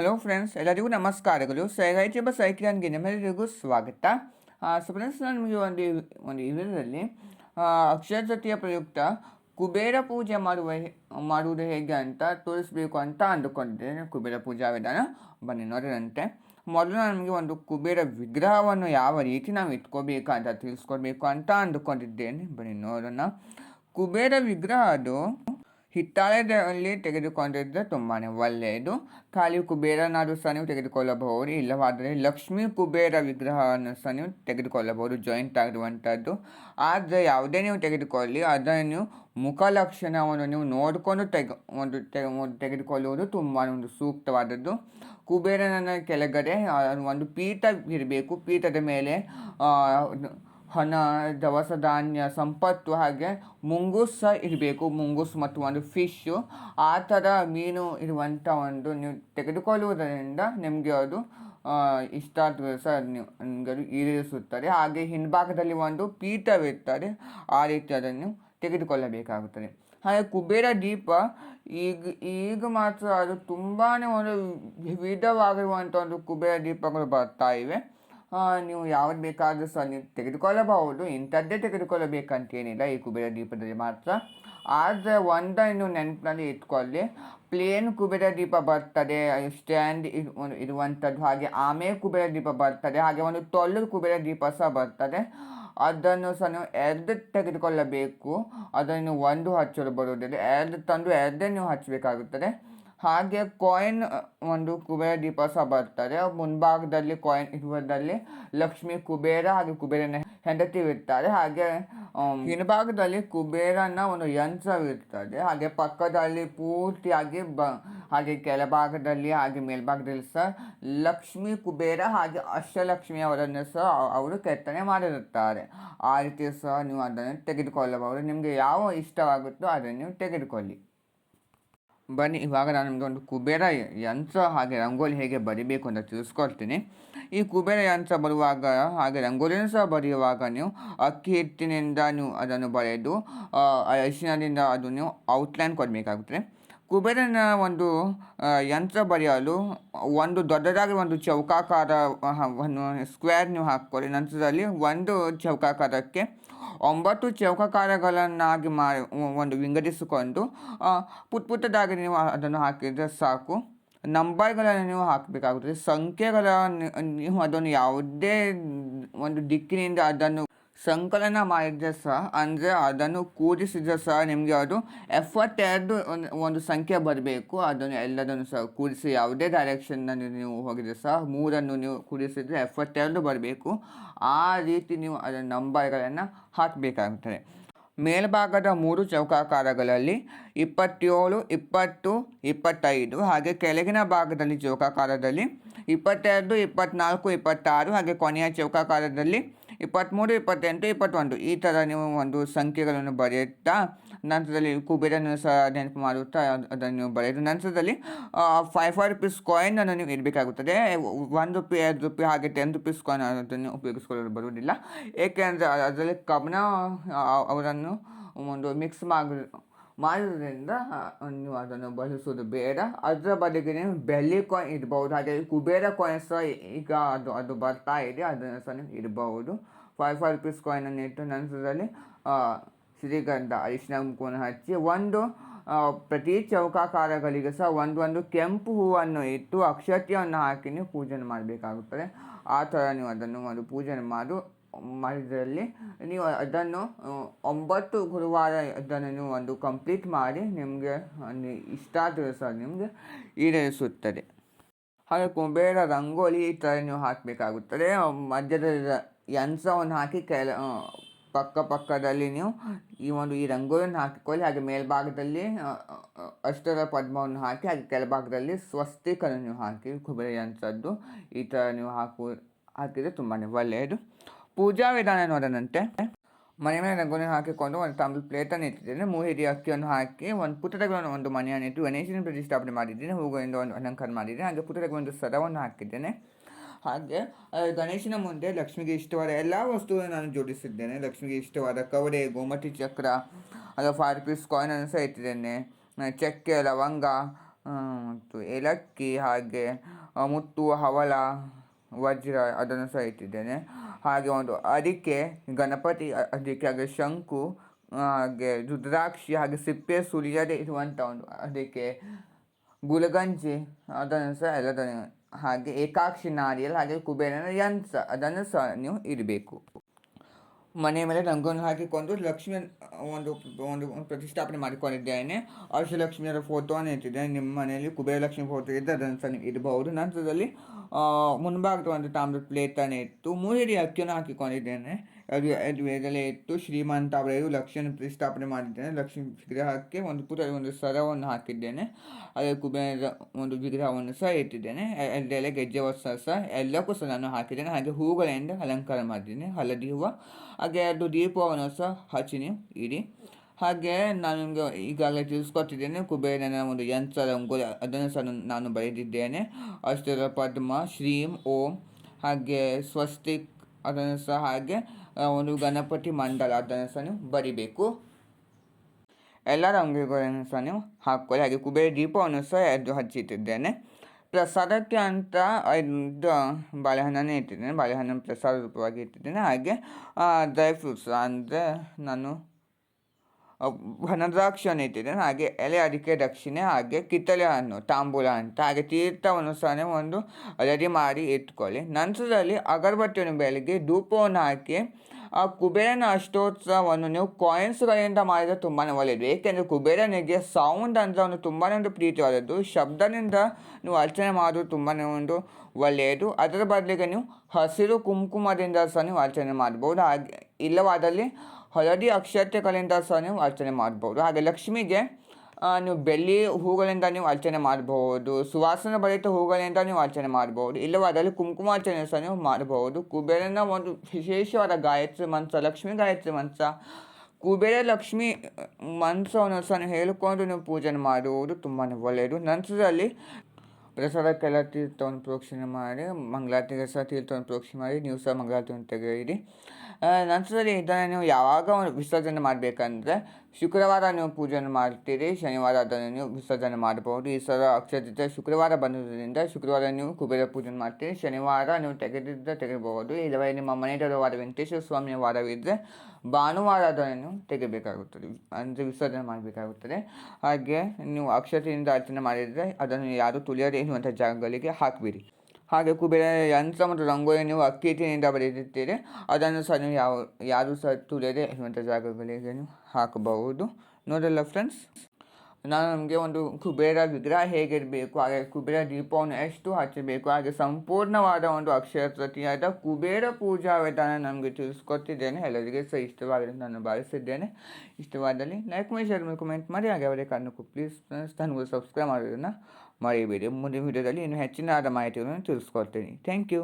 Hello friends ಎಲ್ಲರಿಗೂ ನಮಸ್ಕಾರಗಳು. ಸೈಗಾಯಿತಿ bus ಸೈಕ್ಲಾನ್ಗೆ ನಿಮ್ಮೆಲ್ಲರಿಗೂ ಸ್ವಾಗತ. ಸೊ ಫ್ರೆಂಡ್ಸ್ ನಿಮಗೆ ಒಂದು ಒಂದು ವಿಡಿಯೋದಲ್ಲಿ ಅಕ್ಷರ ತೃತೀಯ ಪ್ರಯುಕ್ತ ಕುಬೇರ ಪೂಜೆ ಮಾಡುವ ಮಾಡುವುದು ಹೇಗೆ ಅಂತ ತೋರಿಸ್ಬೇಕು ಅಂತ ಅಂದುಕೊಂಡಿದ್ದೇನೆ. ಕುಬೇರ ಪೂಜಾ ವಿಧಾನ. ಬನ್ನಿ ನೋಡಿದಂತೆ ಮೊದಲು ನಿಮಗೆ ಒಂದು ಕುಬೇರ ವಿಗ್ರಹವನ್ನು ಯಾವ ರೀತಿ ನಾವು ಇಟ್ಕೋಬೇಕು ಅಂತ ತಿಳಿಸ್ಕೊಡ್ಬೇಕು ಅಂತ ಅಂದುಕೊಂಡಿದ್ದೇನೆ. ಬನ್ನಿ ನೋಡೋಣ. ಕುಬೇರ ವಿಗ್ರಹ ಅದು ಹಿತ್ತಾಳೆಯಲ್ಲಿ ತೆಗೆದುಕೊಂಡಿದ್ದರೆ ತುಂಬಾ ಒಳ್ಳೆಯದು. ಖಾಲಿ ಕುಬೇರನಾದರೂ ಸಹ ನೀವು ತೆಗೆದುಕೊಳ್ಳಬಹುದು. ಇಲ್ಲವಾದರೆ ಲಕ್ಷ್ಮೀ ಕುಬೇರ ವಿಗ್ರಹವನ್ನು ಸಹ ನೀವು ತೆಗೆದುಕೊಳ್ಳಬಹುದು. ಜಾಯಿಂಟ್ ಆಗಿರುವಂಥದ್ದು. ಆದರೆ ಯಾವುದೇ ನೀವು ತೆಗೆದುಕೊಳ್ಳಿ ಅದನ್ನು ನೀವು ಮುಖ ಲಕ್ಷಣವನ್ನು ನೀವು ನೋಡಿಕೊಂಡು ತೆಗೆ, ಒಂದು ತೆಗೆ, ಒಂದು ತೆಗೆದುಕೊಳ್ಳುವುದು ತುಂಬ ಒಂದು ಸೂಕ್ತವಾದದ್ದು. ಕುಬೇರನ ಕೆಳಗಡೆ ಒಂದು ಪೀಠ ಇರಬೇಕು. ಪೀಠದ ಮೇಲೆ ಹಣ, ದವಸ ಧಾನ್ಯ, ಸಂಪತ್ತು ಹಾಗೆ ಮುಂಗೂಸ್ ಸಹ ಇರಬೇಕು. ಮುಂಗೂಸ್ ಮತ್ತು ಒಂದು ಫಿಶ್ಶು ಆ ಥರ ಮೀನು ಇರುವಂಥ ಒಂದು ನೀವು ತೆಗೆದುಕೊಳ್ಳುವುದರಿಂದ ನಿಮಗೆ ಅದು ಇಷ್ಟ ಸಹ ನೀವು ಈಡೇರಿಸುತ್ತದೆ. ಹಾಗೆ ಹಿಂಭಾಗದಲ್ಲಿ ಒಂದು ಪೀಠವಿರ್ತದೆ ಆ ರೀತಿ ಅದನ್ನು ತೆಗೆದುಕೊಳ್ಳಬೇಕಾಗುತ್ತದೆ. ಹಾಗೆ ಕುಬೇರ ದೀಪ, ಈಗ ಈಗ ಮಾತ್ರ ಅದು ತುಂಬಾ ಒಂದು ವಿವಿಧವಾಗಿರುವಂಥ ಒಂದು ಕುಬೇರ ದೀಪಗಳು ಬರ್ತಾ ಇವೆ. ನೀವು ಯಾವ್ದು ಬೇಕಾದರೂ ಸಹ ನೀವು ತೆಗೆದುಕೊಳ್ಳಬಹುದು. ಇಂಥದ್ದೇ ತೆಗೆದುಕೊಳ್ಳಬೇಕಂತೇನಿಲ್ಲ, ಈ ಕುಬೇರ ದೀಪದಲ್ಲಿ ಮಾತ್ರ. ಆದರೆ ಒಂದನ್ನು ನೆನಪಿನಲ್ಲಿ ಇಟ್ಕೊಳ್ಳಿ ಪ್ಲೇನ್ ಕುಬೇರ ದೀಪ ಬರ್ತದೆ, ಸ್ಟ್ಯಾಂಡ್ ಇರುವಂಥದ್ದು, ಹಾಗೆ ಆಮೆ ಕುಬೇರ ದೀಪ ಬರ್ತದೆ, ಹಾಗೆ ಒಂದು ತೊಳ್ಳು ಕುಬೇರ ದೀಪ ಸಹ ಬರ್ತದೆ. ಅದನ್ನು ಸಹ ನೀವು ಎರಡು ತೆಗೆದುಕೊಳ್ಳಬೇಕು. ಅದನ್ನು ಒಂದು ಹಚ್ಚಲು ಬರುವುದಿಲ್ಲ. ಎರಡು ತಂದು ಎರಡೇ ನೀವು ಹಚ್ಚಬೇಕಾಗುತ್ತದೆ. ಹಾಗೆ ಕಾಯಿನ್ ಒಂದು ಕುಬೇರ ದೀಪ ಸಹ ಬರ್ತದೆ. ಮುಂಭಾಗದಲ್ಲಿ ಕಾಯಿನ್ ಇರುವುದರಲ್ಲಿ ಲಕ್ಷ್ಮಿ ಕುಬೇರ ಹಾಗೆ ಕುಬೇರನ ಹೆಂಡತಿ ಇರ್ತಾರೆ. ಹಾಗೆ ಹಿಂಭಾಗದಲ್ಲಿ ಕುಬೇರನ ಒಂದು ಯಂತ್ರವಿರ್ತದೆ. ಹಾಗೆ ಪಕ್ಕದಲ್ಲಿ ಪೂರ್ತಿಯಾಗಿ ಬ, ಹಾಗೆ ಕೆಳಭಾಗದಲ್ಲಿ, ಹಾಗೆ ಮೇಲ್ಭಾಗದಲ್ಲಿ ಸಹ ಲಕ್ಷ್ಮಿ ಕುಬೇರ, ಹಾಗೆ ಅಷ್ಟಲಕ್ಷ್ಮಿ ಅವರನ್ನು ಸಹ ಅವರು ಕೆತ್ತನೆ ಮಾಡಿರುತ್ತಾರೆ. ಆ ರೀತಿ ಸಹ ನೀವು ಅದನ್ನು ತೆಗೆದುಕೊಳ್ಳಬಹುದು. ನಿಮಗೆ ಯಾವ ಇಷ್ಟವಾಗುತ್ತೋ ಅದನ್ನು ನೀವು ತೆಗೆದುಕೊಳ್ಳಿ. ಬನ್ನಿ, ಇವಾಗ ನಾನು ನಿಮಗೆ ಒಂದು ಕುಬೇರ ಯಂತ್ರ ಹಾಗೆ ರಂಗೋಲಿ ಹೇಗೆ ಬರಿಬೇಕು ಅಂತ ತಿಳಿಸ್ಕೊಡ್ತೀನಿ ಈ ಕುಬೇರ ಯಂತ್ರ ಬರುವಾಗ ಹಾಗೆ ರಂಗೋಲಿಯನ್ನು ಸಹ ಬರೆಯುವಾಗ ನೀವು ಅಕ್ಕಿ ಹಿಟ್ಟಿನಿಂದ ನೀವು ಅದನ್ನು ಬರೆದು ಅರಿಶಿನದಿಂದ ಅದು ನೀವು ಔಟ್ಲೈನ್ ಕೊಡಬೇಕಾಗುತ್ತದೆ ಕುಬೇರನ ಒಂದು ಯಂತ್ರ ಬರೆಯಲು ಒಂದು ದೊಡ್ಡದಾಗಿ ಒಂದು ಚೌಕಾಕಾರವನ್ನು ಸ್ಕ್ವೇರ್ ನೀವು ಹಾಕ್ಕೊಳ್ಳಿ. ನಂತರದಲ್ಲಿ ಒಂದು ಚೌಕಾಕಾರಕ್ಕೆ ಒಂಬತ್ತು ಚೌಕಾಕಾರಗಳನ್ನಾಗಿ ಮಾ, ಒಂದು ವಿಂಗಡಿಸಿಕೊಂಡು ಪುಟ್ ಪುಟ್ಟ ಪುಟ್ಟದಾಗಿ ನೀವು ಅದನ್ನು ಹಾಕಿದರೆ ಸಾಕು. ನಂಬರ್ಗಳನ್ನು ನೀವು ಹಾಕಬೇಕಾಗುತ್ತದೆ ಸಂಖ್ಯೆಗಳ, ನೀವು ಅದನ್ನು ಯಾವುದೇ ಒಂದು ದಿಕ್ಕಿನಿಂದ ಅದನ್ನು ಸಂಕಲನ ಮಾಡಿದರೆ ಸಹ ಅಂದರೆ ಅದನ್ನು ಕೂಡಿಸಿದರೆ ಸಹ ನಿಮಗೆ ಅದು ಎಪ್ಪತ್ತೆರಡು ಒಂದು ಸಂಖ್ಯೆ ಬರಬೇಕು. ಅದನ್ನು ಎಲ್ಲದನ್ನು ಸಹ ಕೂಡಿಸಿ ಯಾವುದೇ ಡೈರೆಕ್ಷನ್ನಲ್ಲಿ ನೀವು ಹೋಗಿದರೆ ಸಹ ಮೂರನ್ನು ನೀವು ಕೂಡಿಸಿದರೆ ಎಪ್ಪತ್ತೆರಡು ಬರಬೇಕು. ಆ ರೀತಿ ನೀವು ಅದರ ನಂಬರ್ಗಳನ್ನು ಹಾಕಬೇಕಾಗುತ್ತದೆ ಮೇಲ್ಭಾಗದ ಮೂರು ಚೌಕಾಕಾರಗಳಲ್ಲಿ ಇಪ್ಪತ್ತೇಳು, ಇಪ್ಪತ್ತು, ಇಪ್ಪತ್ತೈದು, ಹಾಗೆ ಕೆಳಗಿನ ಭಾಗದಲ್ಲಿ ಚೌಕಾಕಾರದಲ್ಲಿ ಇಪ್ಪತ್ತೆರಡು ಇಪ್ಪತ್ತ್ನಾಲ್ಕು ಇಪ್ಪತ್ತಾರು, ಹಾಗೆ ಕೊನೆಯ ಚೌಕಾಕಾರದಲ್ಲಿ ಇಪ್ಪತ್ತ್ಮೂರು ಇಪ್ಪತ್ತೆಂಟು ಇಪ್ಪತ್ತೊಂದು ಈ ಥರ ನೀವು ಒಂದು ಸಂಖ್ಯೆಗಳನ್ನು ಬರೆಯುತ್ತಾ ನಂತರದಲ್ಲಿ ಕುಬೇರನ್ನು ಸಹ ನೆನಪು ಮಾಡುತ್ತಾ ಅದ್- ಅದನ್ನು ನೀವು ಬರೆದು ನಂತರದಲ್ಲಿ ಫೈವ್ ಫೈವ್ ರುಪೀಸ್ ಕಾಯಿನನ್ನು ನೀವು ಇಡಬೇಕಾಗುತ್ತದೆ. ಒಂದು ರುಪಿ ಎರಡು ರುಪಿ ಹಾಗೆ ಟೆನ್ ರುಪೀಸ್ ಕಾಯಿನ್ ಅದನ್ನು ಉಪಯೋಗಿಸಿಕೊಳ್ಳಲು ಬರುವುದಿಲ್ಲ. ಏಕೆಂದರೆ ಅದರಲ್ಲಿ ಆ, ಅವರನ್ನು ಒಂದು ಮಿಕ್ಸ್ ಮಾಡಿ ಮಾಡೋದ್ರಿಂದ ಆ, ನೀವು ಅದನ್ನು ಬಳಸುವುದು ಬೇಡ. ಅದರ ಬದಲಿಗೆ ನೀವು ಬೆಳ್ಳಿ ಕಾಯಿನ್ ಇಡ್ಬೋದು ಹಾಗೆ ಕುಬೇರ ಕಾಯಿನ್ ಸಹ ಈಗ ಅದು ಅದು ಬರ್ತಾ ಇದೆ. ಅದನ್ನು ಸಹ ನೀವು ಇಡಬಹುದು ಫೈವ್ ಫೈವ್ ರುಪೀಸ್ ಕಾಯಿನನ್ನು ಇಟ್ಟು ನಂತರದಲ್ಲಿ ಶ್ರೀಗಂಧ ಅರಿಶಿನ ಕುಂಕುಮ ಹಚ್ಚಿ ಒಂದು ಪ್ರತಿ ಚೌಕಾಕಾರಗಳಿಗೆ ಸಹ ಒಂದೊಂದು ಒಂದು ಕೆಂಪು ಹೂವನ್ನು ಇಟ್ಟು ಅಕ್ಷತೆಯನ್ನು ಹಾಕಿ ನೀವು ಪೂಜೆ ಮಾಡಬೇಕಾಗುತ್ತದೆ. ಆ ಥರ ನೀವು ಅದನ್ನು ಒಂದು ಪೂಜೆ ಮಾಡು. ಮಾಡಿದ್ರಲ್ಲಿ ನೀವು ಅದನ್ನು ಒಂಬತ್ತು ಗುರುವಾರ ಅದನ್ನು ನೀವು ಒಂದು ಕಂಪ್ಲೀಟ್ ಮಾಡಿ ನಿಮಗೆ ಇಷ್ಟ ಆದರೆ ಸಹ ನಿಮಗೆ ಈಡೇರಿಸುತ್ತದೆ. ಹಾಗೆ ಕುಬೇರ ರಂಗೋಲಿ ಈ ಥರ ನೀವು ಹಾಕಬೇಕಾಗುತ್ತದೆ. ಮಧ್ಯದ ಯಂತ್ರವನ್ನು ಹಾಕಿ ಕೆಲ ಪಕ್ಕ ಪಕ್ಕದಲ್ಲಿ ನೀವು ಈ ಒಂದು ಈ ರಂಗೋಲಿಯನ್ನು ಹಾಕಿಕೊಳ್ಳಿ. ಹಾಗೆ ಮೇಲ್ಭಾಗದಲ್ಲಿ ಅಷ್ಟರ ಪದ್ಮವನ್ನು ಹಾಕಿ, ಹಾಗೆ ಕೆಳಭಾಗದಲ್ಲಿ ಸ್ವಸ್ತಿಕನ್ನು ನೀವು ಹಾಕಿ, ಕುಬೇರ ಯಂತ್ರದ್ದು ಈ ಥರ ನೀವು ಹಾಕು, ಹಾಕಿದರೆ ತುಂಬಾ ಒಳ್ಳೆಯದು. ಪೂಜಾ ವಿಧಾನ ನೋಡೋಣಂತೆ ಮನೆ ಮೇಲೆ ರಂಗೋಲಿ ಹಾಕಿಕೊಂಡು ಒಂದು ತಾಂಬೂಲ ಪ್ಲೇಟನ್ನು ಇಟ್ಟಿದ್ದೇನೆ. ಮೂರು ಅಕ್ಕಿಯನ್ನು ಹಾಕಿ ಒಂದು ಪುಟ್ಟದಗಳನ್ನು ಒಂದು ಮನೆಯನ್ನು ಇಟ್ಟು ಗಣೇಶನ ಪ್ರತಿಷ್ಠಾಪನೆ ಮಾಡಿದ್ದೇನೆ. ಹೂಗಳಿಂದ ಒಂದು ಅಲಂಕಾರ ಮಾಡಿದ್ದೇನೆ. ಹಾಗೆ ಪುಟ್ಟದಕ್ಕೆ ಒಂದು ಸರವನ್ನು ಹಾಕಿದ್ದೇನೆ. ಹಾಗೆ ಗಣೇಶನ ಮುಂದೆ ಲಕ್ಷ್ಮಿಗೆ ಇಷ್ಟವಾದ ಎಲ್ಲ ವಸ್ತುಗಳನ್ನು ನಾನು ಜೋಡಿಸಿದ್ದೇನೆ. ಲಕ್ಷ್ಮಿಗೆ ಇಷ್ಟವಾದ ಕವಡೆ ಗೋಮತಿ ಚಕ್ರ ಅಥವಾ ಫೈವ್ ರುಪೀಸ್ ಕಾಯಿನನ್ನು ಸಹ ಇಟ್ಟಿದ್ದೇನೆ. ಚಕ್ಕೆ, ಲವಂಗ ಮತ್ತು ಏಲಕ್ಕಿ, ಹಾಗೆ ಮುತ್ತು, ಹವಳ, ವಜ್ರ ಅದನ್ನು ಸಹ ಇಟ್ಟಿದ್ದೇನೆ. ಹಾಗೆ ಒಂದು ಅದಕ್ಕೆ ಗಣಪತಿ ಅದಕ್ಕೆ ಹಾಗೆ ಶಂಕು ಹಾಗೆ ರುದ್ರಾಕ್ಷಿ, ಹಾಗೆ ಸಿಪ್ಪೆ, ಸುರಿಯದೇ ಇರುವಂಥ ಒಂದು ಅದಕ್ಕೆ ಗುಲಗಂಜಿ, ಅದನ್ನು ಸಹ ಎಲ್ಲದನ್ನು ಹಾಗೆ ಏಕಾಕ್ಷಿ ನಾರಿಯಲ್ ಹಾಗೆ ಕುಬೇರನ ಯಂತ್ರ, ಅದನ್ನು ಸಹ ನೀವು ಇಡಬೇಕು. ಮನೆಯ ಮೇಲೆ ರಂಗವನ್ನು ಹಾಕಿಕೊಂಡು ಲಕ್ಷ್ಮಿ ಒಂದು ಒಂದು ಪ್ರತಿಷ್ಠಾಪನೆ ಮಾಡಿಕೊಂಡಿದ್ದೇನೆ ಅಷ್ಟಲಕ್ಷ್ಮಿಯರ ಫೋಟೋವನ್ನು ಇಟ್ಟಿದ್ದೇನೆ ನಿಮ್ಮ ಮನೆಯಲ್ಲಿ ಕುಬೇರ ಲಕ್ಷ್ಮಿ ಫೋಟೋ ಇದ್ದರೆ ಅದನ್ನು ಸಹ ನೀವು ಇಡಬಹುದು. ನಂತರದಲ್ಲಿ ಮುಂಭಾಗದ ಒಂದು ತಾಮ್ರದ ಪ್ಲೇಟನ್ನು ಇಟ್ಟು ಮೂರಡಿ ಅಕ್ಕಿಯನ್ನು ಹಾಕಿಕೊಂಡಿದ್ದೇನೆ. ಇಟ್ಟು ಶ್ರೀಮಂತ ಅವರೆಗೂ ಲಕ್ಷ್ಮಿಯನ್ನು ಪ್ರತಿಷ್ಠಾಪನೆ ಮಾಡಿದ್ದೇನೆ. ಲಕ್ಷ್ಮಿ ವಿಗ್ರಹಕ್ಕೆ ಒಂದು ಪುಟ ಒಂದು ಸರವನ್ನು ಹಾಕಿದ್ದೇನೆ. ಅದೇ ಕುಬೇರ ಒಂದು ವಿಗ್ರಹವನ್ನು ಸಹ ಇಟ್ಟಿದ್ದೇನೆ. ಎಲ್ಲೆಲ್ಲ ಗೆಜ್ಜೆ ವಸ್ತ್ರ ಸಹ ಎಲ್ಲಕ್ಕೂ ಸಹ ನಾನು ಹಾಕಿದ್ದೇನೆ. ಹಾಗೆ ಹೂಗಳಿಂದ ಅಲಂಕಾರ ಮಾಡಿದ್ದೇನೆ. ಹಳದಿ ಹೂವು, ಹಾಗೆ ಅದು ದೀಪವನ್ನು ಸಹ ಹಚ್ಚಿನಿ ಇಡಿ. ಹಾಗೆ ನಾನು ನಿಮಗೆ ಈಗಾಗಲೇ ತಿಳಿಸ್ಕೊಟ್ಟಿದ್ದೇನೆ, ಕುಬೇರನ ಒಂದು ಯಂತ್ರ, ರಂಗೋಲಿ, ಅದನ್ನು ಸಹ ನಾನು- ಬರೆದಿದ್ದೇನೆ. ಅಷ್ಟರ ಪದ್ಮ, ಶ್ರೀಂ, ಓಂ, ಹಾಗೆ ಸ್ವಸ್ತಿಕ್, ಅದನ್ನು ಸಹ ಹಾಗೆ ಒಂದು ಗಣಪತಿ ಮಂಡಲ ಅದನ್ನು ಸಹ ನೀವು ಬರಿಬೇಕು. ಎಲ್ಲರ ಅಂಗಡಿಗಳನ್ನು ಸಹ ನೀವು ಹಾಕ್ಕೊಳ್ಳಿ ಹಾಗೆ ಕುಬೇರ ದೀಪವನ್ನು ಸಹ ಎದ್ದು ಹಚ್ಚಿಟ್ಟಿದ್ದೇನೆ ಪ್ರಸಾದಕ್ಕೆ ಅಂತ ಇದು ಬಾಳೆಹಣ್ಣನ್ನೇ ಇಟ್ಟಿದ್ದೇನೆ. ಬಾಳೆಹಣ್ಣನ್ನು ಪ್ರಸಾದ ರೂಪವಾಗಿ ಇಟ್ಟಿದ್ದೇನೆ. ಹಾಗೆ ಡ್ರೈ ಫ್ರೂಟ್ಸ್ ಅಂದರೆ ನಾನು ವನದ್ರಾಕ್ಷಿಯನ್ನು ಇಟ್ಟಿದ್ದೇನೆ. ಹಾಗೆ ಎಲೆ, ಅಡಿಕೆ, ದಕ್ಷಿಣೆ, ಹಾಗೆ ಕಿತ್ತಳೆ ಹಣ್ಣು ತಾಂಬೂಲ ಅಂತ. ಹಾಗೆ ತೀರ್ಥವನ್ನು ಸಹ ಒಂದು ರೆಡಿ ಮಾಡಿ ಇಟ್ಕೊಳ್ಳಿ. ನಂತರದಲ್ಲಿ ಅಗರಬತ್ತಿಯನ್ನು ಬೆಳಗ್ಗೆ ಧೂಪವನ್ನು ಹಾಕಿ, ಆ ಕುಬೇರನ ಅಷ್ಟೋತ್ಸವವನ್ನು ನೀವು ಕಾಯಿನ್ಸ್ಗಳಿಂದ ಮಾಡಿದರೆ ತುಂಬಾ ಒಳ್ಳೆಯದು ಏಕೆಂದರೆ ಕುಬೇರನಿಗೆ ಸೌಂಡ್ ಅಂದರೆ ಒಂದು ತುಂಬಾ ಒಂದು ಪ್ರೀತಿಯಾದದ್ದು ಶಬ್ದದಿಂದ ನೀವು ಅರ್ಚನೆ ಮಾಡೋದು ತುಂಬಾ ಒಂದು ಒಳ್ಳೆಯದು ಅದರ ಬದಲಿಗೆ ನೀವು ಹಸಿರು ಕುಂಕುಮದಿಂದ ಸಹ ನೀವು ಅರ್ಚನೆ ಮಾಡ್ಬೋದು ಹಾಗೆ ಇಲ್ಲವಾದಲ್ಲಿ ಹಳದಿ ಅಕ್ಷತೆಗಳಿಂದ ಸಹ ನೀವು ಅರ್ಚನೆ ಮಾಡ್ಬೋದು. ಹಾಗೆ ಲಕ್ಷ್ಮಿಗೆ ನೀವು ಬೆಳ್ಳಿ ಹೂಗಳಿಂದ ನೀವು ಅರ್ಚನೆ ಮಾಡಬಹುದು ಸುವಾಸನೆ ಭರಿತ ಹೂಗಳಿಂದ ನೀವು ಅರ್ಚನೆ ಮಾಡಬಹುದು ಇಲ್ಲವಾದಲ್ಲಿ ಕುಂಕುಮಾರ್ಚನೆ ಸಹ ನೀವು ಮಾಡಬಹುದು ಕುಬೇರನ ಒಂದು ವಿಶೇಷವಾದ ಗಾಯತ್ರಿ ಮಂತ್ರ ಲಕ್ಷ್ಮೀ ಗಾಯತ್ರಿ ಮಂತ್ರ ಕುಬೇರ, ಲಕ್ಷ್ಮಿ ಮಂತ್ರವನ್ನು ಸಹ ಹೇಳಿಕೊಂಡು ನೀವು ಪೂಜೆ ಮಾಡುವುದು ತುಂಬಾ ಒಳ್ಳೆಯದು. ನಂತರದಲ್ಲಿ ಪ್ರಸಾದಕ್ಕೆಲ್ಲ ತೀರ್ಥವನ್ನು ಪ್ರೋಕ್ಷಣೆ ಮಾಡಿ, ಮಂಗಳಾರತಿಗೆ ಸಹ ತೀರ್ಥವನ್ನು ಪ್ರೋಕ್ಷಣೆ ಮಾಡಿ, ನೀವು ಸಹ ಮಂಗಳಾರತಿಯನ್ನು ತೆಗೆಯಿರಿ. ನಂತರದಲ್ಲಿ ಇದನ್ನು ನೀವು ಯಾವಾಗ ವಿಸರ್ಜನೆ ಮಾಡಬೇಕಂದ್ರೆ ಶುಕ್ರವಾರ ನೀವು ಪೂಜೆಯನ್ನು ಮಾಡ್ತೀರಿ ಶನಿವಾರ ಅದನ್ನು ನೀವು ವಿಸರ್ಜನೆ ಮಾಡಬಹುದು. ಈ ಸಲ ಅಕ್ಷರತೆ ಶುಕ್ರವಾರ ಬಂದಿರೋದ್ರಿಂದ ಶುಕ್ರವಾರ ನೀವು ಕುಬೇರ ಪೂಜೆ ಮಾಡ್ತೀರಿ ಶನಿವಾರ ನೀವು ತೆಗೆದಿದ್ದರೆ ತೆಗಿಬಹುದು ಇಲ್ಲವೇ ನಿಮ್ಮ ಮನೆಯ ವಾರ ವೆಂಕಟೇಶ್ವರ ಸ್ವಾಮಿಯ ವಾರವಿದ್ದರೆ ಭಾನುವಾರ ಅದನ್ನು ತೆಗಿಬೇಕಾಗುತ್ತದೆ ಅಂದರೆ ವಿಸರ್ಜನೆ ಮಾಡಬೇಕಾಗುತ್ತದೆ. ಹಾಗೆ ನೀವು ಅಕ್ಷತೆಯಿಂದ ಅರ್ಚನೆ ಮಾಡಿದರೆ ಅದನ್ನು ಯಾರು ತುಳಿಯದೇ ಇರುವಂಥ ಜಾಗಗಳಿಗೆ ಹಾಕಿಬಿಡಿ ಹಾಗೆ ಕುಬೇರ ಯಂತ್ರ ಮತ್ತು ರಂಗೋಲಿ ನೀವು ಬರೆದಿರ್ತೀರಿ ಅದನ್ನು ಸಹ ನೀವು ಯಾವ, ಯಾರು ಸಹ ತುಳಿಯದೆ ಇರುವಂಥ ಜಾಗಗಳಿಗೆ ಹಾಕಬಹುದು. ನೋಡಲ್ಲ ಫ್ರೆಂಡ್ಸ್ ನಾನು ನಮಗೆ ಒಂದು ಕುಬೇರ ವಿಗ್ರಹ ಹೇಗಿರಬೇಕು, ಹಾಗೆ ಕುಬೇರ ದೀಪವನ್ನು ಎಷ್ಟು ಹಚ್ಚಬೇಕು, ಹಾಗೆ ಸಂಪೂರ್ಣವಾದ ಒಂದು ಅಕ್ಷರ ಪ್ರತಿಯಾದ ಕುಬೇರ ಪೂಜಾ ವಿಧಾನ ನಮಗೆ ತಿಳಿಸ್ಕೊಟ್ಟಿದ್ದೇನೆ. ಎಲ್ಲರಿಗೆ ಸಹ ಇಷ್ಟವಾಗಿದೆ ನಾನು ಭಾವಿಸಿದ್ದೇನೆ. ಇಷ್ಟವಾದಲ್ಲಿ ಲೈಕ್ ಮೈ ಶೇರ್ ಮಾಡಿ ಕಮೆಂಟ್ ಮಾಡಿ ಹಾಗೆ ಅವರೇ ಕಾರಣಕ್ಕೂ ಪ್ಲೀಸ್ ಫ್ರೆಂಡ್ಸ್ ನನಗೂ ಸಬ್ಸ್ಕ್ರೈಬ್ ಮಾಡೋದನ್ನು ಮರಿಬೇಡಿ ಮುಂದಿನ ವಿಡಿಯೋದಲ್ಲಿ ಇನ್ನು ಹೆಚ್ಚಿನ ಮಾಹಿತಿಗಳನ್ನು ತಿಳಿಸ್ಕೊಡ್ತೀನಿ. Thank you